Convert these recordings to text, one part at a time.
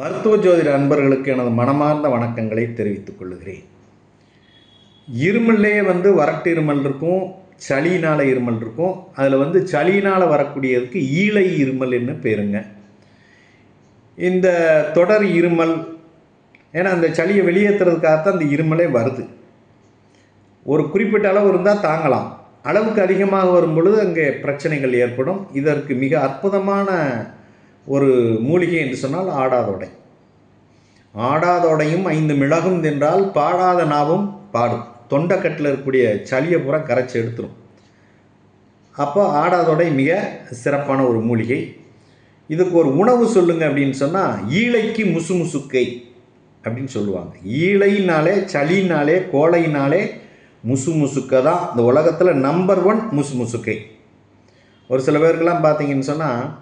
மருத்துவ ஜோதிட அன்பர்களுக்கு எனது மனமார்ந்த வணக்கங்களை தெரிவித்துக் கொள்கிறேன். இருமல்லே வந்து வறட்டு இருமல் இருக்கும் சளியினால் இருமல் இருக்கும். அதில் வந்து சளியினால் வரக்கூடியதுக்கு ஈழை இருமல்னு பேருங்க. இந்த தொடர் இருமல் ஏன்னா அந்த சளியை வெளியேற்றுறதுக்காகத்தான் அந்த இருமலே வருது. ஒரு குறிப்பிட்ட அளவு இருந்தால் தாங்கலாம். அளவுக்கு அதிகமாக வரும் பொழுது அங்கே பிரச்சனைகள் ஏற்படும். இதற்கு மிக அற்புதமான ஒரு மூலிகை என்று சொன்னால் ஆடாதோடை. ஆடாதோடையும் ஐந்து மிளகும் தின்றால் பாடாத நாவும் பாடும். தொண்டைக்கட்டில் இருக்கக்கூடிய சளியை பூரா கரைச்சி எடுத்துரும். அப்போ ஆடாதோடை மிக சிறப்பான ஒரு மூலிகை. இதுக்கு ஒரு உணவு சொல்லுங்க அப்படின்னு சொன்னால் ஈழைக்கு முசுமுசுக்கை அப்படின்னு சொல்லுவாங்க. ஈழைனாலே சளினாலே கோழைனாலே முசு முசுக்கை தான். இந்த உலகத்தில் நம்பர் ஒன் முசு முசுக்கை ஒரு சில பேருக்கெல்லாம் பார்த்தீங்கன்னு சொன்னால்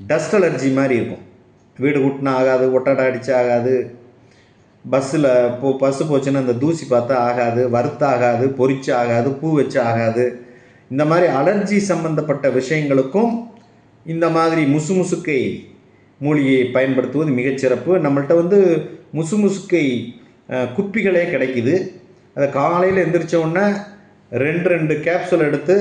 டஸ்ட் அலர்ஜி மாதிரி இருக்கும். வீடு கூட்டினா ஆகாது ஒட்டடை அடித்தா ஆகாது பஸ்ஸில் போ பஸ்ஸு போச்சுன்னா அந்த தூசி பார்த்தா ஆகாது வறுத்தாகாது ஆகாது ஆகாது பூ வச்சு ஆகாது இந்த மாதிரி அலர்ஜி சம்பந்தப்பட்ட விஷயங்களுக்கும் இந்த மாதிரி முசு முசுக்கை மூலிகையை பயன்படுத்துவது மிகச்சிறப்பு நம்மள்ட்ட வந்து முசு முசுக்கை குப்பிகளே கிடைக்குது. அதை காலையில் எந்திரிச்ச உடனே ரெண்டு ரெண்டு கேப்சூல் எடுத்து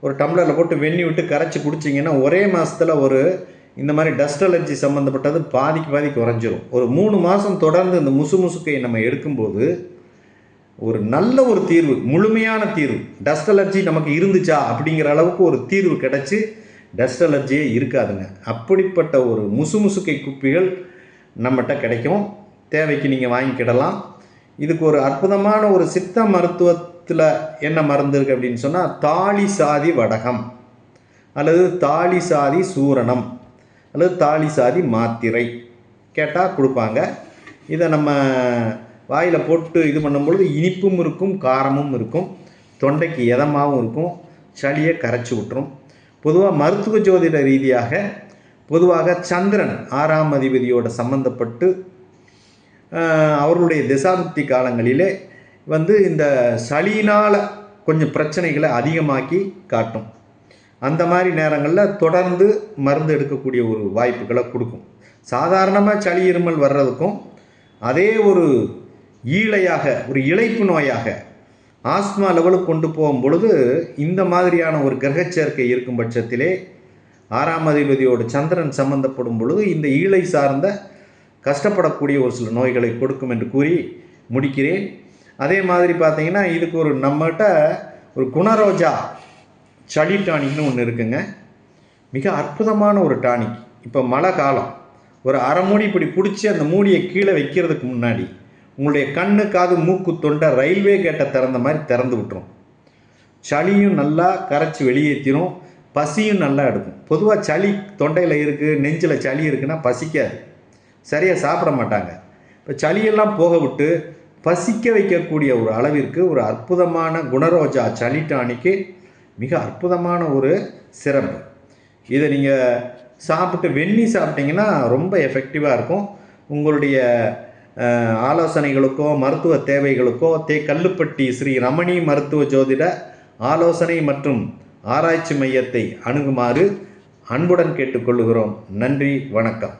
ஒரு டம்ளரில் போட்டு வெண்ணி விட்டு கரைச்சி குடிச்சிங்கன்னா ஒரே மாதத்தில் ஒரு இந்த மாதிரி டஸ்ட் அலர்ஜி சம்மந்தப்பட்டது பாதிக்கு பாதி குறைஞ்சிரும். ஒரு மூணு மாதம் தொடர்ந்து இந்த முசு முசுக்கை நம்ம எடுக்கும்போது ஒரு நல்ல ஒரு தீர்வு முழுமையான தீர்வு. டஸ்ட் அலர்ஜி நமக்கு இருந்துச்சா அப்படிங்கிற அளவுக்கு ஒரு தீர்வு கிடச்சி டஸ்ட் அலர்ஜியே இருக்காதுங்க. அப்படிப்பட்ட ஒரு முசு முசுக்கை குப்பிகள் நம்மகிட்ட கிடைக்கும். தேவைக்கு நீங்கள் வாங்கிக்கிடலாம். இதுக்கு ஒரு அற்புதமான ஒரு சித்த மருத்துவத்தில் என்ன மருந்து இருக்குது அப்படின்னு சொன்னால் தாலி சாதி வடகம். அல்லது தாலி சாதி சூரணம். அல்லது தாலி சாதி மாத்திரை. கேட்டால் கொடுப்பாங்க. இதை நம்ம வாயில் போட்டு இது பண்ணும்பொழுது இனிப்பும் இருக்கும் காரமும் இருக்கும். தொண்டைக்கு எதமாகவும் இருக்கும். சளியை கரைச்சி விட்டுரும். பொதுவாக மருத்துவ ஜோதிட ரீதியாக பொதுவாக சந்திரன் ஆறாம் அதிபதியோட சம்பந்தப்பட்டு அவருடைய அவர்களுடைய திசாபுக்தி காலங்களிலே வந்து இந்த சளியினால் கொஞ்சம் பிரச்சனைகளை அதிகமாக்கி காட்டும். அந்த மாதிரி நேரங்களில் தொடர்ந்து மருந்து எடுக்கக்கூடிய ஒரு வாய்ப்புகளை கொடுக்கும். சாதாரணமாக சளி இருமல் வர்றதுக்கும் அதே ஒரு ஈழையாக ஒரு இழைப்பு நோயாக ஆஸ்மா லெவலுக்கு கொண்டு போகும் பொழுது இந்த மாதிரியான ஒரு கிரகச்சேர்க்கை இருக்கும் பட்சத்திலே ஆறாம் அதிபதியோடு சந்திரன் சம்பந்தப்படும் பொழுது இந்த ஈழை சார்ந்த கஷ்டப்படக்கூடிய ஒரு சில நோய்களை கொடுக்கும் என்று கூறி முடிக்கிறேன். அதே மாதிரி பார்த்தீங்கன்னா இதுக்கு ஒரு நம்மகிட்ட ஒரு குணரோஜா சளி டானிக்னு ஒன்று இருக்குங்க. மிக அற்புதமான ஒரு டானிக். இப்போ மழை காலம். ஒரு அரை மூடி இப்படி பிடிச்சி அந்த மூடியை கீழே வைக்கிறதுக்கு முன்னாடி உங்களுடைய கண்ணு காது மூக்கு தொண்டை ரயில்வே கேட்டை திறந்த மாதிரி திறந்து விட்டுரும். சளியும் நல்லா கரைச்சி வெளியேற்றிடும் பசியும் நல்லா எடுக்கும். பொதுவாக சளி தொண்டையில் இருக்குது நெஞ்சில் சளி இருக்குன்னா பசிக்காது. சரியாக சாப்பிட மாட்டாங்க. இப்போ சளியெல்லாம் போக விட்டு பசிக்க வைக்கக்கூடிய ஒரு அளவிற்கு ஒரு அற்புதமான குணரோஜா சனிடானிக்கு மிக அற்புதமான ஒரு சிறப்பு. இதை நீங்கள் சாப்பிட்டு வெண்ணி சாப்பிட்டீங்கன்னா ரொம்ப எஃபெக்டிவாக இருக்கும். உங்களுடைய ஆலோசனைகளுக்கோ மருத்துவ தேவைகளுக்கோ தே கல்லுப்பட்டி ஸ்ரீ ரமணி மருத்துவ ஜோதிட ஆலோசனை மற்றும் ஆராய்ச்சி மையத்தை அணுகுமாறு அன்புடன் கேட்டுக்கொள்கிறோம். நன்றி வணக்கம்.